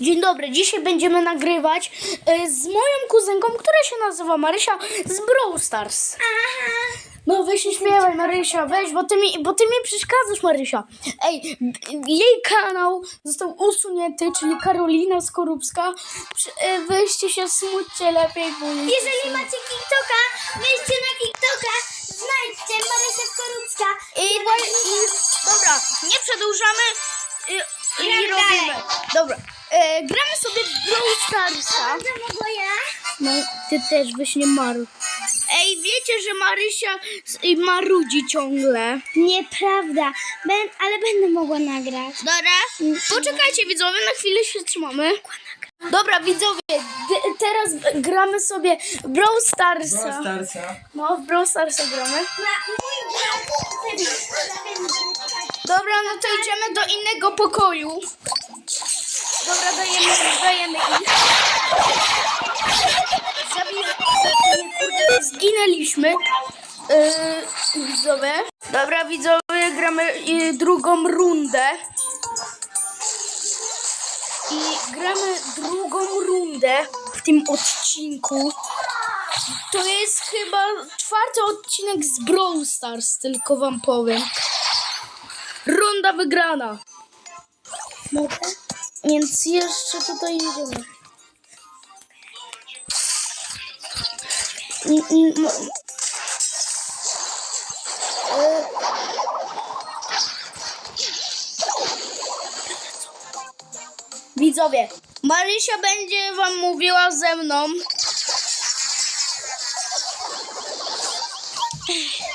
Dzień dobry, dzisiaj będziemy nagrywać e, z moją kuzynką, która się nazywa Marysia z Brawl Stars. No weź nie śpiewaj Marysia, weź, bo ty mi, bo ty mi przeszkadzasz Marysia. Ej, jej kanał został usunięty, czyli Karolina Skorupska. Przy- e, Weźcie się, smućcie lepiej, bo... Jeżeli macie TikToka, wejdźcie na TikToka, znajdźcie Marysia Skorupska. I, i dobra, nie przedłużamy y, i Gramy robimy. dalej. Dobra, e, gramy sobie w Brawl Starsa. Mogła ja? No, ty też byś nie marł. Ej, wiecie, że Marysia s- marudzi ciągle. Nieprawda, ben, ale będę mogła nagrać. Dobra? Poczekajcie widzowie, na chwilę się trzymamy. Dobra widzowie, d- teraz b- gramy sobie w Brawl Starsa. Brawl Starsa. No, w Brawl Starsa gramy. Na mój brat Dobra, no to idziemy do innego pokoju. Dobra, dajemy, dajemy ich. Zginęliśmy. Yy, widzowie. Dobra, widzowie, gramy yy, drugą rundę. I gramy drugą rundę w tym odcinku. To jest chyba czwarty odcinek z Brawl Stars, tylko wam powiem. Runda wygrana. Mogę? Więc jeszcze tutaj idziemy. E. Widzowie, Marysia będzie wam mówiła ze mną.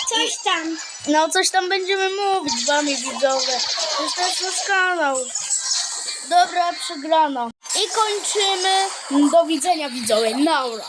Coś tam. No coś tam będziemy mówić z wami widzowie. To jest nasz kanał. Dobra, przegrana. I kończymy. Do widzenia widzowie. Naura.